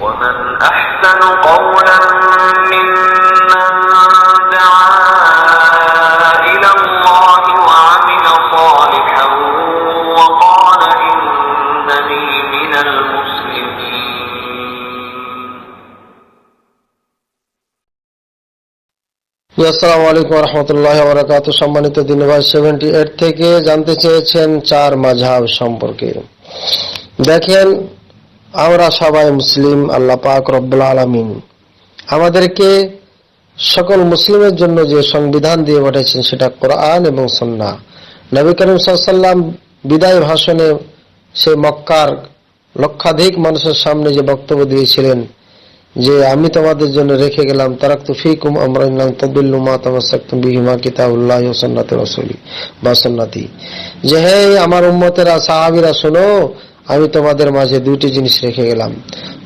ومن أحسن قولا ممن دعا إلى الله وعمل صالحا وقال إنني من المسلمين আসসালামু আলাইকুম রহমতুল্লাহ বরাকাত সম্মানিত দিনবাস সেভেন্টি এইট থেকে জানতে চেয়েছেন চার মাঝহাব সম্পর্কে দেখেন আমরা সবাই মুসলিম, আল্লাহ পাক রব্বুল আলমিন। আমাদেরকে সকল মুসলিমের জন্য যে সংবিধান দিয়ে পাঠিয়েছেন সেটা কোরআন এবং সন্না নবী করিম সাল্লাম বিদায় ভাষণে সে মক্কার লক্ষাধিক মানুষের সামনে যে বক্তব্য দিয়েছিলেন যে, আমি তোমাদের জন্য রেখে গেলাম, তারাক্তু ফিকুম আমরাইনাম তদুল্লু মা তামাসাক্তুম বিহিমা কিতাবুল্লাহ সুন্নাতে রাসূলি বা সুন্নাতি। যে হে আমার উম্মতেরা, সাহাবীরা, শোনো আমি তোমাদের মাঝে দুইটি জিনিস রেখে গেলাম।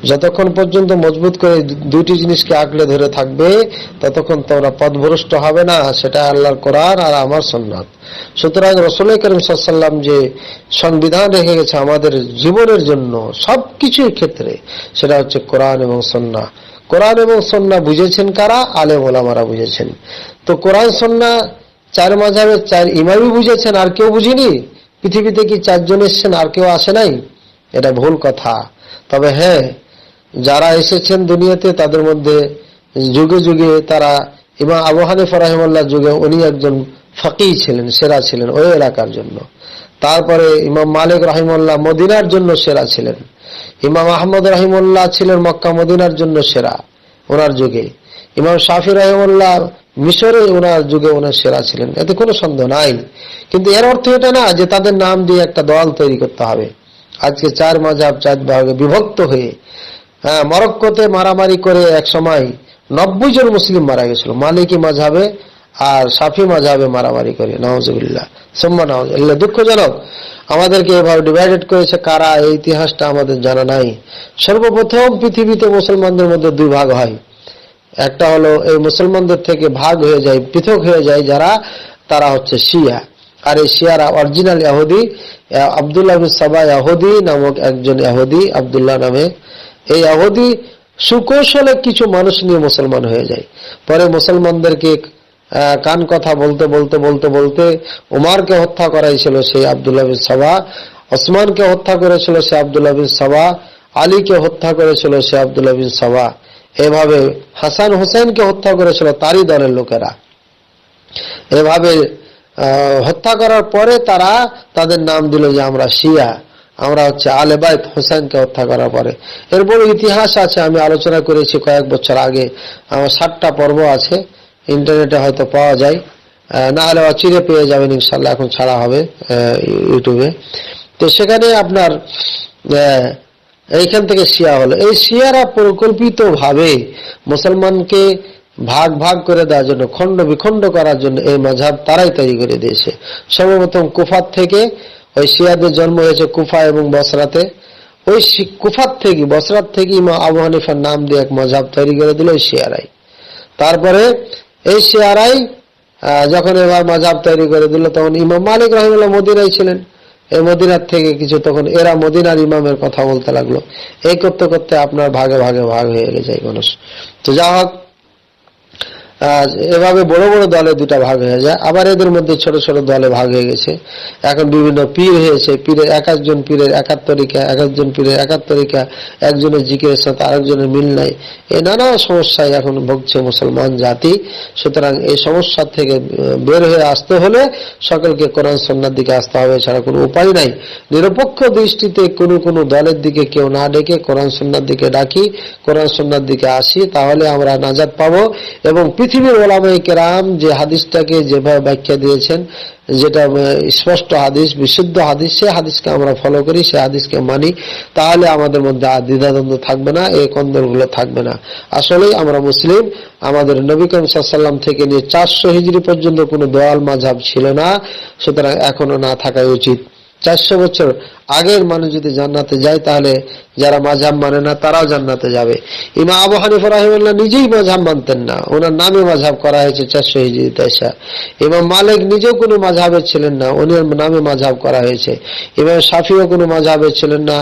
যতক্ষণ পর্যন্ত মজবুত করে দুইটি জিনিসকে আঁকড়ে ধরে থাকবে, ততক্ষণ তোমরা পথভ্রষ্ট হবে না, সেটা আল্লাহর কোরআন আর আমার সন্ন্যাত সুতরাং রসুল করিম সাল্লাম যে সংবিধান রেখে গেছে আমাদের জীবনের জন্য সব কিছুর ক্ষেত্রে, সেটা হচ্ছে কোরআন এবং সন্না কোরআন এবং সন্না বুঝেছেন কারা? আলেম ওলামারা বুঝেছেন। তো কোরআন সন্না চার মাঝাবে চার ইমামই বুঝেছেন, আর কেউ বুঝিনি? পৃথিবীতে কি চারজন এসছেন, আর কেউ আসে নাই? এটা ভুল কথা। তবে হ্যাঁ যারা এসেছেন দুনিয়াতে, তাদের মধ্যে যুগে যুগে তারা ইমাম আবু হানিফা রাহিমাল্লাহ যুগে উনি একজন ফকি ছিলেন, সেরা ছিলেন ওই এলাকার জন্য। তারপরে ইমাম মালিক রাহিমুল্লাহ মদিনার জন্য সেরা ছিলেন। ইমাম আহমদ রাহিমুল্লাহ ছিলেন মক্কা মদিনার জন্য সেরা ওনার যুগে। ইমাম শাফি রাহিমুল্লাহ মিশরে ওনার যুগে ওনার সেরা ছিলেন। এতে কোনো সন্দেহ নাই। কিন্তু এর অর্থ এটা না যে তাদের নাম দিয়ে একটা দল তৈরি করতে হবে। আজকে চার মাঝাব চার ভাগে বিভক্ত হয়ে হ্যাঁ মরক্কোতে মারামারি করে এক সময় নব্বই জন মুসলিম মারা গেছিল। মালিকি মাঝাবে আর সাফি মাঝাবে মারামারি করে নওয়াজবিল্লাহ সোম্মা নওয়াজ দুঃখজনক। আমাদেরকে এভাবে ডিভাইডেড করেছে কারা, এই ইতিহাসটা আমাদের জানা নাই। সর্বপ্রথম পৃথিবীতে মুসলমানদের মধ্যে দুই ভাগ হয়। একটা হলো এই মুসলমানদের থেকে ভাগ হয়ে যায়, পৃথক হয়ে যায় যারা, তারা হচ্ছে শিয়া। আর এই শিয়ারা অরিজিনাল ইহুদি আবদুল্লাহ সাবা ইহুদি নামক একজন ইহুদি আবদুল্লাহ নামে। এই ইহুদি সুকৌশলে কিছু মানুষ নিয়ে মুসলমান হয়ে যায়। পরে মুসলমানদেরকে কান কথা বলতে বলতে বলতে বলতে উমারকে হত্যা করাইছিল সেই আবদুল্লাহ বিন সাবা, ওসমানকে হত্যা করেছিল সে আবদুল্লাহ বিন সাবা, আলীকে হত্যা করেছিল সে আবদুল্লাহ বিন সাবা। এভাবে হাসান হোসেনকে হত্যা করেছিল তারই দলের লোকেরা। এভাবে হত্যা করার পরে তারা তাদের নাম দিল যে আমরা শিয়া, আমরা হচ্ছে আলেবায়ত হোসেনকে হত্যা করার পরে। এরপরে ইতিহাস আছে, আমি আলোচনা করেছি কয়েক বছর আগে। আমার ষাটটা পর্ব আছে, ইন্টারনেটে হয়তো পাওয়া যায়। না হলে অচিরে পেয়ে যাবেন ইনশাল্লাহ এখন ছাড়া হবে ইউটিউবে। তো সেখানে আপনার এইখান থেকে শিয়া হলো। এই শিয়ারা পরিকল্পিত ভাবে মুসলমানকে ভাগ ভাগ করে দেওয়ার জন্য, খণ্ড বিখণ্ড করার জন্য এই মাঝাব তারাই তৈরি করে দিয়েছে। সর্বপ্রথম কুফার থেকে ওই শিয়াদের জন্ম হয়েছে কুফা এবং বসরাতে। ওই কুফার থেকে, বসরাত থেকে ইমাম আবু হানিফার নাম দিয়ে এক মজাব তৈরি করে দিল ওই শিয়ারাই। তারপরে এই শিয়ারাই যখন এবার মাঝাব তৈরি করে দিল, তখন ইমাম মালিক রহিমুল্লাহ মদিনায় ছিলেন। এই মদিনার থেকে কিছু তখন এরা মদিনার ইমামের কথা বলতে লাগল। এই করতে করতে আপনার ভাগে ভাগে ভাগ হয়ে গেছে মানুষ। তো যা হোক এভাবে বড় বড় দলে দুটা ভাগ হয়ে যায়। আবার এদের মধ্যে ছোট ছোট দলে ভাগ হয়ে গেছে। এখন বিভিন্ন পীর হয়েছে। পীরের এক একজন পীরের একাত্তরিকা, এক একজন পীরের একাত্তরিকা, একজনের জিকিরের সাথে আরেকজনের মিল নাই। এই নানা সমস্যায় এখন ভুগছে মুসলমান জাতি। সুতরাং এই সমস্যা থেকে বের হয়ে আসতে হলে সকলকে কোরআন সন্ন্যার দিকে আসতে হবে ছাড়া কোনো উপায় নাই। নিরপেক্ষ দৃষ্টিতে কোনো কোনো দলের দিকে কেউ না ডেকে কোরআন সন্ন্যার দিকে ডাকি, কোরআন সন্ন্যার দিকে আসি, তাহলে আমরা নাজাদ পাবো এবং পৃথিবীর ওলামাই কেরাম যে হাদিসটাকে যেভাবে ব্যাখ্যা দিয়েছেন, যেটা স্পষ্ট হাদিস, বিশুদ্ধ হাদিস, সে হাদিসকে আমরা ফলো করি, সে হাদিসকে মানি। তাহলে আমাদের মধ্যে দ্বিধাদ্বন্দ্ব থাকবে না, এই কন্দরগুলো থাকবে না। আসলেই আমরা মুসলিম, আমাদের নবী করিম থেকে নিয়ে চারশো হিজড়ি পর্যন্ত কোনো দোয়াল মাঝাব ছিল না, সুতরাং এখনও না থাকাই উচিত। চারশো বছর আগের মানুষ যদি জান্নাতে যায়, তাহলে যারা মাঝাব মানে না, তারাও জান্নাতে যাবে। ইমা আবু হানিফা রাহিমুল্লাহ নিজেই মাঝাব মানতেন না। ওনার নামে মাঝাব করা হয়েছে চারশো হিজড়িতে এসা এবং মালিক নিজেও কোনো মাঝাবের ছিলেন না ওনার নামে মাঝাব করা হয়েছে। ইমাম সাফিও কোনো মাঝাবের ছিলেন না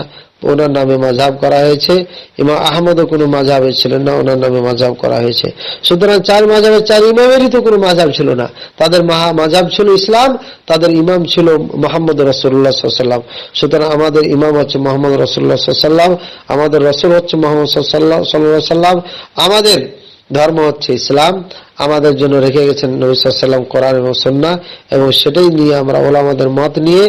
ওনার নামে মাঝাব করা হয়েছে। ইমাম আহমদও কোনো মাঝাবে ছিলেন না, ওনার নামে মাঝাব করা হয়েছে। সুতরাং চার মাঝাবের চার ইমামেরই তো কোনো মাঝাব ছিল না। তাদের মাহা মাঝাব ছিল ইসলাম, তাদের ইমাম ছিল মোহাম্মদ রসুল্লাহ সাল্লাম সুতরাং আমাদের ইমাম হচ্ছে মোহাম্মদ রসুল্লাহ সাল্লাম আমাদের রসুল হচ্ছে মোহাম্মদ সাল্লাহ সাল্লাম আমাদের ধর্ম হচ্ছে ইসলাম, আমাদের জন্য রেখে গেছেন নবী সাল্লাম কোরআন এবং সন্না এবং সেটাই নিয়ে আমরা ওলামাদের মত নিয়ে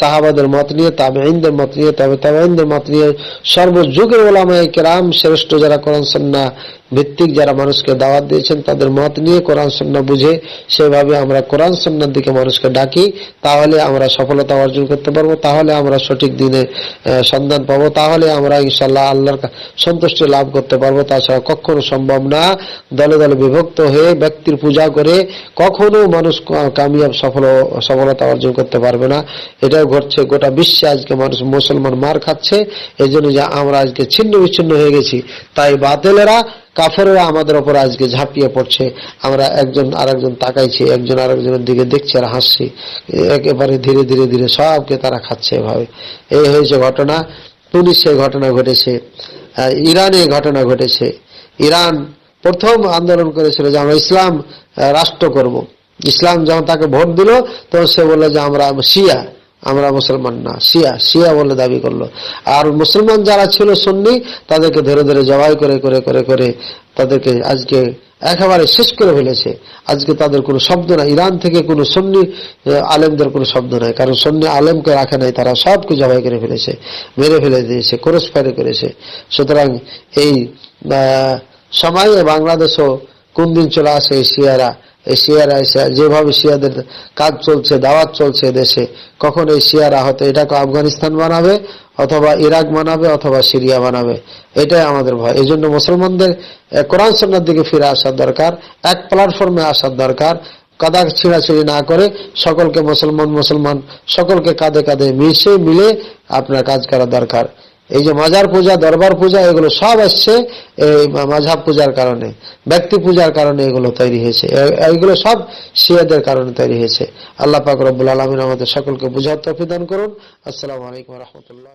সাহাবাদের মত নিয়ে তাবেইনদের মত নিয়ে, তবে তাবেইনদের মত নিয়ে সর্বযুগের ওলামায় কেরাম শ্রেষ্ঠ যারা কোরআন সন্না ভিত্তিক যারা মানুষকে দাওয়াত দিয়েছেন, তাদের মত নিয়ে কোরআন সন্না বুঝে সেভাবে আমরা কোরআন সন্ন্যার দিকে মানুষকে ডাকি, তাহলে আমরা সফলতা অর্জন করতে পারব, তাহলে আমরা সঠিক দিনে সন্ধান পাবো, তাহলে আমরা ইনশাল্লাহ আল্লাহর সন্তুষ্টি লাভ করতে পারব। তাছাড়া কখনো সম্ভব না দলে দলে বিভক্ত হয়ে ব্যক্তির পূজা করে কখনো মানুষ কামিয়াব সফল, সফলতা অর্জন করতে পারবে না। এটাও ঘটছে গোটা বিশ্বে আজকে মানুষ মুসলমান মার খাচ্ছে। এই জন্য যে আমরা আজকে ছিন্ন বিচ্ছিন্ন হয়ে গেছি, তাই বাতেলেরা কাফেররা আমাদের ওপর আজকে ঝাঁপিয়ে পড়ছে। আমরা একজন আরেকজন তাকাইছি, একজন আরেকজনের দিকে দেখছি আর হাসছি। একেবারে ধীরে ধীরে ধীরে সবকে তারা খাচ্ছে এভাবে। এই হয়েছে ঘটনা। পুলিশে ঘটনা ঘটেছে ইরানে ঘটনা ঘটেছে। ইরান প্রথম আন্দোলন করেছিল যে আমরা ইসলাম রাষ্ট্র করব। ইসলাম যখন তাকে ভোট দিল, তখন সে বলল যে আমরা শিয়া। আমরা মুসলমান না, শিয়া শিয়া বলে দাবি করল। আর মুসলমান যারা ছিল সন্নি, তাদেরকে ধরে ধরে জবাই করে করে করে করে তাদেরকে আজকে একেবারে শেষ করে ফেলেছে। আজকে তাদের কোনো শব্দ নাই। ইরান থেকে কোনো সন্নি আলেমদের কোনো শব্দ নাই। কারণ সন্নি আলেমকে রাখে নাই, তারা সবকে জবাই করে ফেলেছে, মেরে ফেলে দিয়েছে ক্রস ফায়ার করেছে। সুতরাং এই সময়ে বাংলাদেশও কোন দিন চলে আসে এই শিয়ারা এই শিয়ারা এসে যেভাবে শিয়াদের কাজ চলছে, দাওয়াত চলছে দেশে, কখন এই শিয়ারা হয়তো এটাকে আফগানিস্তান বানাবে অথবা ইরাক বানাবে অথবা সিরিয়া বানাবে এটাই আমাদের ভয়। এই জন্য মুসলমানদের কোরআন সন্ন্যার দিকে ফিরে আসার দরকার, এক প্ল্যাটফর্মে আসার দরকার কাদা ছিঁড়াছিঁড়ি না করে সকলকে মুসলমান মুসলমান, সকলকে কাঁধে কাঁধে মিশে মিলে আপনার কাজ করা দরকার। এই যে মাজার পূজা, দরবার পূজা, এগুলো সব আসছে এই মাঝাব পূজার কারণে, ব্যক্তি পূজার কারণে এগুলো তৈরি হয়েছে। এইগুলো সব শিয়াদের কারণে তৈরি হয়েছে। আল্লাহ পাক রব্বুল আলমিন আমাদের সকলকে বুঝার তফিদান করুন। আসসালামু আলাইকুম রহমতুল্লাহ।